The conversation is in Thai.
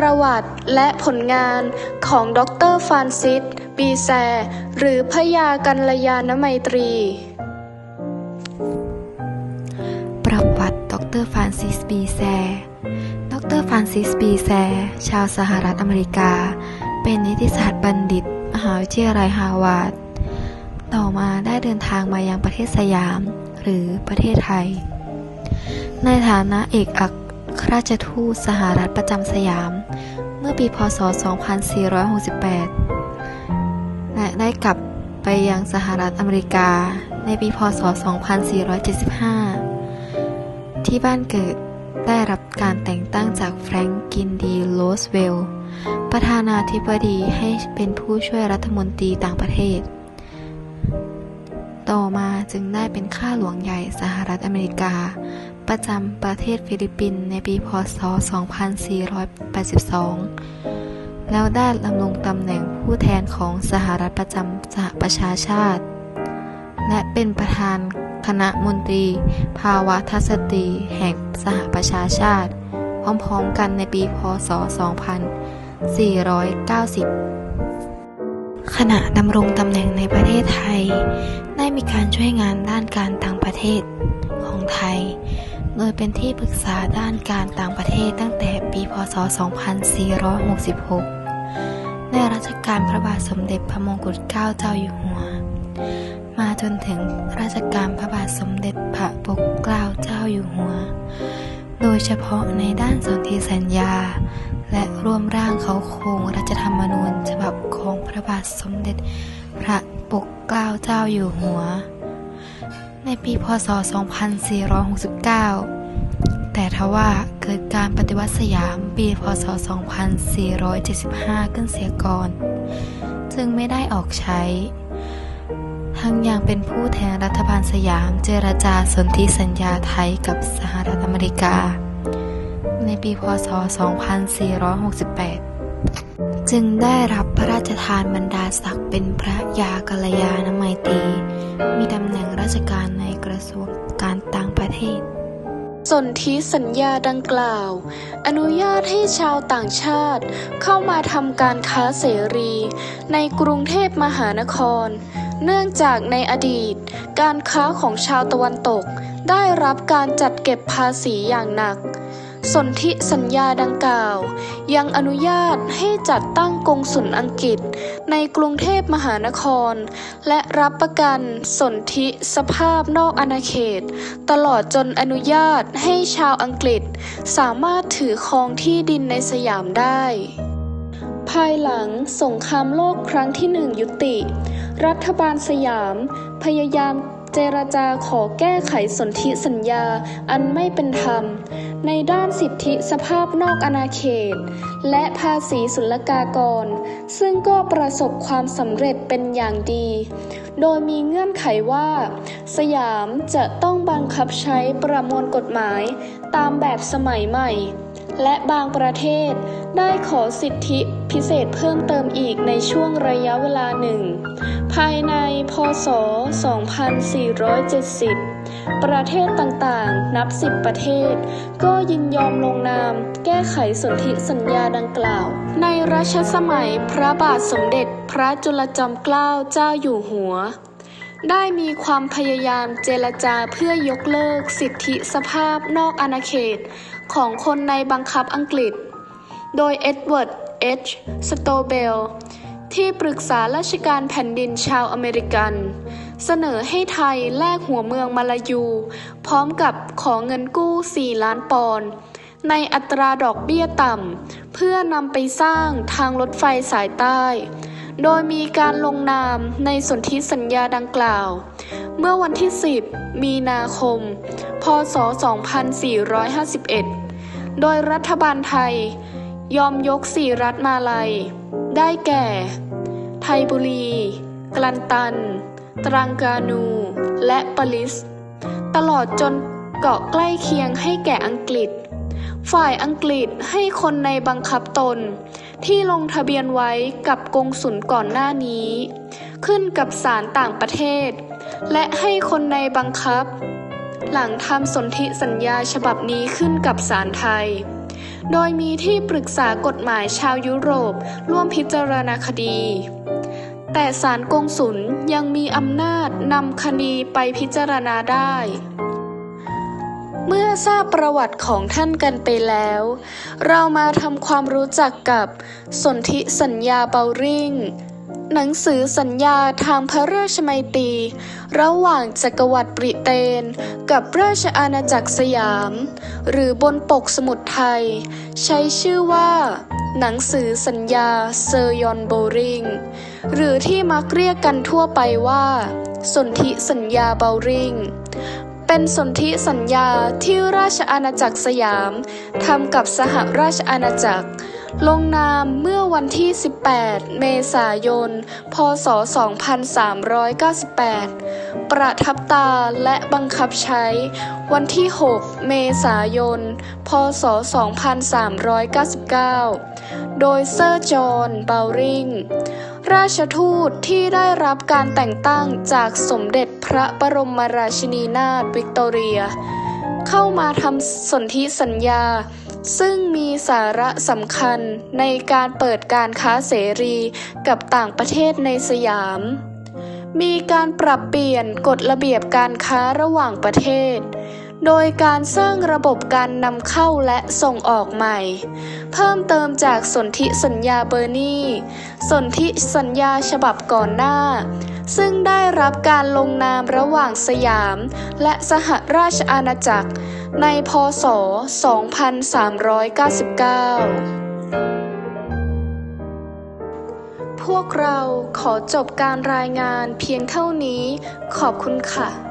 ประวัติและผลงานของดรฟานซิสบีแซ หรือพยากัลยาณไมตรี ประวัติดรฟานซิสบีแซ ดรฟานซิสบีแซ ชาวสหรัฐอเมริกา เป็นนิติศาสตร์บัณฑิต มหาวิทยาลัยฮาร์วาร์ดต่อมาได้เดินทางมายังประเทศสยาม หรือประเทศไทย ในฐานะเอกอัค รราชทูตสหรัฐประจำสยาม เมื่อปีพศ 2468 และได้กลับไปยังสหรัฐอเมริกาในปีพศ 2475 ที่บ้านเกิดได้รับการแต่งตั้งจากแฟรงกินดีโรสเวลประธานาธิบดีให้เป็นผู้ช่วยรัฐมนตรีต่างประเทศ ต่อมาจึงได้เป็นข้าหลวงใหญ่สหรัฐอเมริกา ประจำประเทศฟิลิปปินส์ในปีพศ 2482 แล้วได้ดำรงตำแหน่งผู้แทนของสหรัฐประจำสหประชาชาติ และเป็นประธานคณะมนตรี ภาวะทัศตรีแห่งสหประชาชาติ พร้อมๆกันในปีพศ 2490 ขณะดำรงตำแหน่งในประเทศไทย ได้มีการช่วยงานด้านการต่างประเทศของไทย โดยเป็นที่ปรึกษาด้านการต่างประเทศตั้งแต่ปี พศ 2466 ในรัชกาลพระบาทสมเด็จพระมงกุฎเกล้าเจ้าอยู่หัว มาจนถึงรัชกาลพระบาทสมเด็จพระปกเกล้าเจ้าอยู่หัว โดยเฉพาะในด้านสนธิสัญญา และร่วมร่างเขาโครงรัฐธรรมนูญฉบับของพระบาทสมเด็จพระปกเกล้าเจ้าอยู่หัว ในปีพศ 2469 แต่ทว่าเกิดการปฏิวัติสยามปีพศ 2475 ขึ้นเสียก่อน จึงไม่ได้ออกใช้ ทั้งยังเป็นผู้แทนรัฐบาลสยามเจรจาสนธิสัญญาไทยกับสหรัฐอเมริกา ในปีพศ 2468 จึงได้รับพระราชทานบรรดาศักดิ์เป็นพระยากัลยาณไมตรีมีตำแหน่ง ชการในกระทรวงการต่างประเทศสนธิสัญญาดังกล่าว อนุญาตให้ชาวต่างชาติ เข้ามาทำการค้าเสรี ในกรุงเทพมหานคร เนื่องจากในอดีต การค้าของชาวตะวันตกได้รับการจัดเก็บภาษีอย่างหนัก สนธิสัญญาดังกล่าว ยังอนุญาตให้จัดตั้งกงสุลอังกฤษ ในกรุงเทพมหานคร และรับประกันสนธิสภาพนอกอาณาเขต ตลอดจนอนุญาตให้ชาวอังกฤษ สามารถถือครองที่ดินในสยามได้ ภายหลังสงครามโลกครั้งที่หนึ่งยุติ รัฐบาลสยามพยายาม เจรจาขอแก้ไขสนธิสัญญาอันไม่เป็นธรรม ในด้านสิทธิสภาพนอกอาณาเขต และภาษีศุลกากร ซึ่งก็ประสบความสำเร็จเป็นอย่างดี โดยมีเงื่อนไขว่า สยามจะต้องบังคับใช้ประมวลกฎหมายตามแบบสมัยใหม่ และบางประเทศได้ขอสิทธิพิเศษเพิ่มเติมอีกในช่วงระยะเวลาหนึ่ง ภายในพศ 2470 ประเทศต่างๆ นับสิบประเทศ ก็ยินยอมลงนาม แก้ไขสนธิสัญญาดังกล่าว ในรัชสมัยพระบาทสมเด็จพระจุลจอมเกล้าเจ้าอยู่หัว ได้มีความพยายามเจรจาเพื่อยกเลิกสิทธิสภาพนอกอาณาเขตของคนในบังคับอังกฤษ โดยเอ็ดเวิร์ด เอช สโตเบล ที่ปรึกษาราชการแผ่นดินชาวอเมริกัน เสนอให้ไทยแลกหัวเมืองมาลายู พร้อมกับขอเงินกู้ 4 ล้านปอนด์ในอัตราดอกเบี้ยต่ำ เพื่อนำไปสร้างทางรถไฟสายใต้ โดยมีการลงนามในสนธิสัญญาดังกล่าว เมื่อวันที่ 10 มีนาคม พศ 2451 โดยรัฐบาลไทย ยอมยกสี่รัฐมาลัย ได้แก่ ไทยบุรี กลันตัน ตรังกานู และปาลิส ตลอดจนเกาะใกล้เคียงให้แก่อังกฤษ ฝ่ายอังกฤษให้คนในบังคับตน ที่ลงทะเบียนไว้กับกงสุลก่อนหน้านี้ ขึ้นกับศาลต่างประเทศ และให้คนในบังคับ หลังทำสนธิสัญญาฉบับนี้ขึ้นกับศาลไทย โดยมีที่ปรึกษากฎหมายชาวยุโรปร่วมพิจารณาคดี แต่ศาลกงสุลยังมีอำนาจนำคดีไปพิจารณาได้ เมื่อทราบประวัติของท่านกันไปแล้ว เรามาทำความรู้จักกับสนธิสัญญาเบาริง หนังสือสัญญาทางพระราชมัยตรี ระหว่างจักรวรรดิบริเตน กับราชอาณาจักรสยาม หรือบนปกสมุดไทย ใช้ชื่อว่า หนังสือสัญญาเซอร์ยอนโบริง หรือที่มักเรียกกันทั่วไปว่า สนธิสัญญาเบาริง เป็นสนธิสัญญาที่ราชอาณาจักรสยามทำกับสหราชอาณาจักร ลงนามเมื่อวันที่ 18 เมษายน พศ 2398 ประทับตาและบังคับใช้ วันที่ 6 เมษายน พศ 2399 โดยเซอร์จอห์นเบาริงราชทูตที่ได้รับการแต่งตั้งจากสมเด็จพระบรมราชินีนาถวิกตอเรีย เข้ามาทำสนธิสัญญา ซึ่งมีสาระสำคัญในการเปิดการค้าเสรีกับต่างประเทศในสยาม มีการปรับเปลี่ยนกฎระเบียบการค้าระหว่างประเทศ โดยการสร้างระบบการนำเข้าและส่งออกใหม่ เพิ่มเติมจากสนธิสัญญาเบอร์นีสนธิสัญญาฉบับก่อนหน้าซึ่งได้รับการลงนามระหว่างสยามและสหราชอาณาจักร ในพศ 2399 พวกเราขอจบการรายงานเพียงเท่านี้ ขอบคุณค่ะ